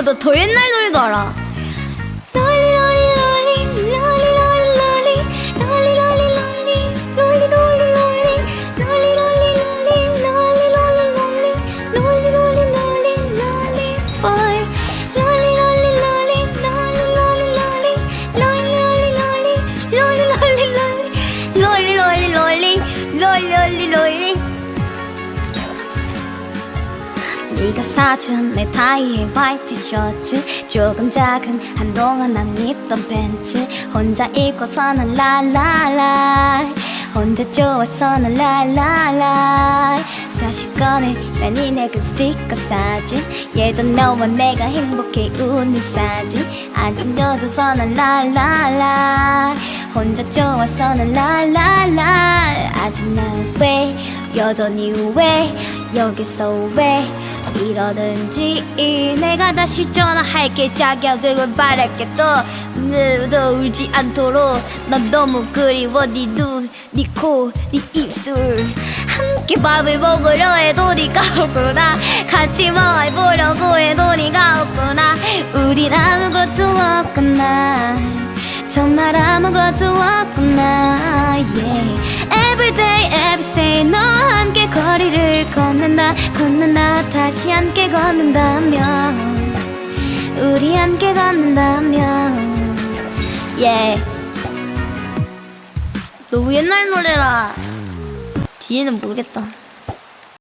어, 나더 옛날 노래도 알아. 네가 사준 내 타이의 화이트 셔츠. 조금 작은 한동안 안 입던 팬츠. 혼자 입고서는 랄랄라 혼자 좋아서는 랄랄라 다시 꺼내 난 내그 스티커 사진. 예전 너와 내가 행복해 웃는 사진. 아직 여줘서는 랄랄라 혼자 좋아서는 랄랄라 아직 난 왜? 여전히 왜? 여기서 왜 이러든지 내가 다시 전화할게. 자기야 되길 바랄게. 또너 울지 않도록. 난 너무 그리워. 네 네눈 네 코 네 입술. 함께 밥을 먹으려 해도 네가 없구나. 같이 뭘 보려고 해도 네가 없구나. 우린 아무것도 없구나. 정말 아무것도 없구나. Yeah. Every day 너와 함께 거리를 걷는다 걷는다 다시 함께 걷는다면 우리 함께 걷는다면 yeah. 너무 옛날 노래라 뒤에는 모르겠다